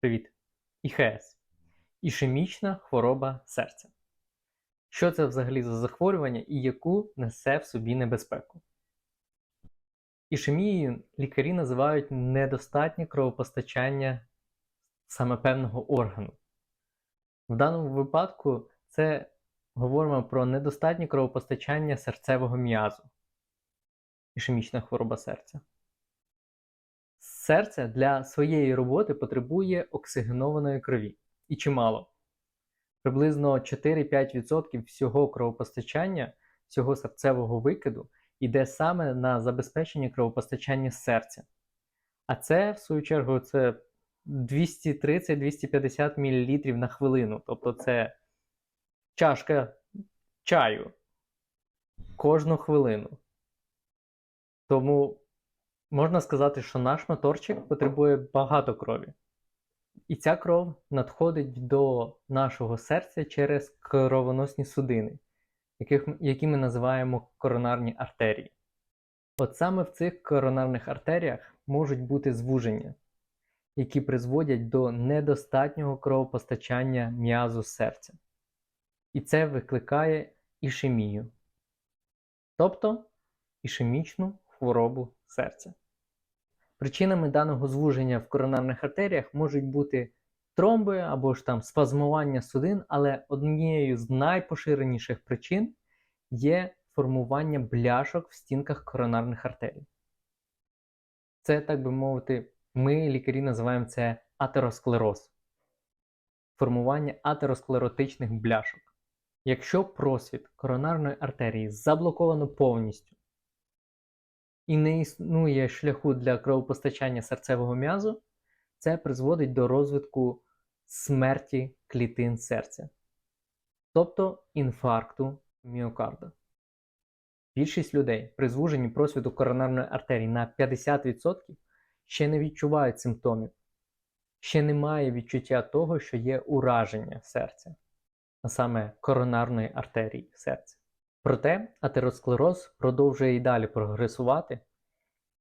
Привіт! ІХС ішемічна хвороба серця. Що це взагалі за захворювання і яку несе в собі небезпеку? Ішемією лікарі називають недостатнє кровопостачання саме певного органу. В даному випадку це говоримо про недостатнє кровопостачання серцевого м'язу. Ішемічна хвороба серця. Серце для своєї роботи потребує оксигенованої крові і чимало. Приблизно 4-5% всього кровопостачання, всього серцевого викиду йде саме на забезпечення кровопостачання серця. А це, в свою чергу, це 230-250 мл на хвилину. Тобто це чашка чаю кожну хвилину. Тому можна сказати, що наш моторчик потребує багато крові. І ця кров надходить до нашого серця через кровоносні судини, яких, які ми називаємо коронарні артерії. От саме в цих коронарних артеріях можуть бути звуження, які призводять до недостатнього кровопостачання м'язу серця. І це викликає ішемію, тобто ішемічну хворобу серця. Причинами даного звуження в коронарних артеріях можуть бути тромби або ж там спазмування судин, але однією з найпоширеніших причин є формування бляшок в стінках коронарних артерій. Це, так би мовити, ми, лікарі, називаємо це атеросклероз. Формування атеросклеротичних бляшок. Якщо просвіт коронарної артерії заблоковано повністю, і не існує шляху для кровопостачання серцевого м'язу, це призводить до розвитку смерті клітин серця, тобто інфаркту міокарда. Більшість людей при звуженні просвіту коронарної артерії на 50% ще не відчувають симптомів, ще немає відчуття того, що є ураження серця, а саме коронарної артерії серця. Проте атеросклероз продовжує і далі прогресувати,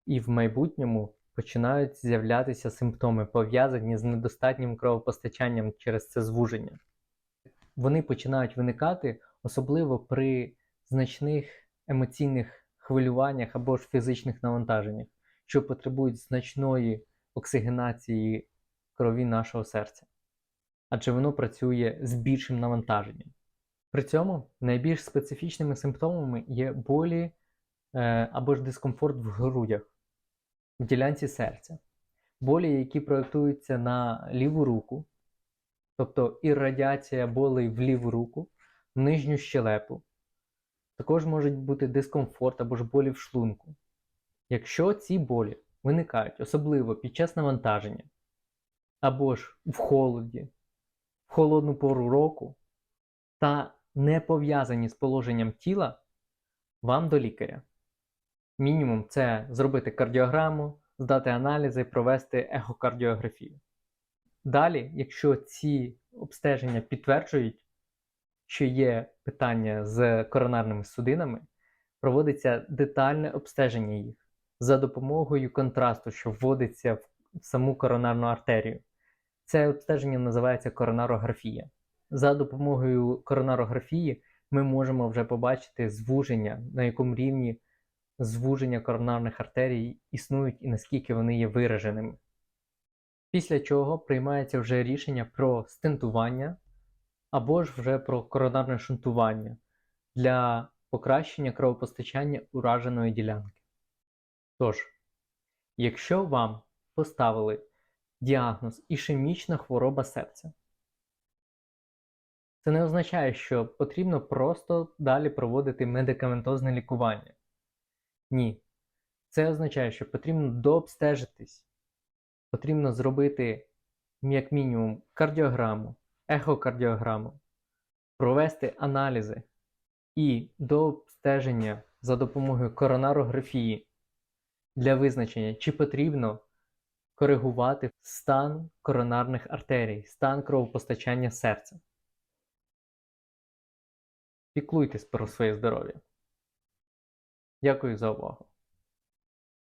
і в майбутньому починають з'являтися симптоми, пов'язані з недостатнім кровопостачанням через це звуження. Вони починають виникати особливо при значних емоційних хвилюваннях або ж фізичних навантаженнях, що потребують значної оксигенації крові нашого серця, адже воно працює з більшим навантаженням. При цьому найбільш специфічними симптомами є болі е, або ж дискомфорт в грудях, в ділянці серця, болі, які проєктуються на ліву руку, тобто іррадіація болей в ліву руку, в нижню щелепу. Також можуть бути дискомфорт або ж болі в шлунку. Якщо ці болі виникають особливо під час навантаження, або ж в холоді, в холодну пору року, та не пов'язані з положенням тіла, вам до лікаря. Мінімум це зробити кардіограму, здати аналізи, провести ехокардіографію. Далі, якщо ці обстеження підтверджують, що є питання з коронарними судинами, проводиться детальне обстеження їх за допомогою контрасту, що вводиться в саму коронарну артерію. Це обстеження називається коронарографія. За допомогою коронарографії ми можемо вже побачити звуження, на якому рівні звуження коронарних артерій існують і наскільки вони є вираженими. Після чого приймається вже рішення про стентування або ж вже про коронарне шунтування для покращення кровопостачання ураженої ділянки. Тож, якщо вам поставили діагноз ішемічна хвороба серця, це не означає, що потрібно просто далі проводити медикаментозне лікування. Ні. Це означає, що потрібно дообстежитись, потрібно зробити, як мінімум, кардіограму, ехокардіограму, провести аналізи і до обстеження за допомогою коронарографії для визначення, чи потрібно коригувати стан коронарних артерій, стан кровопостачання серця. Піклуйтесь про своє здоров'я. Дякую за увагу.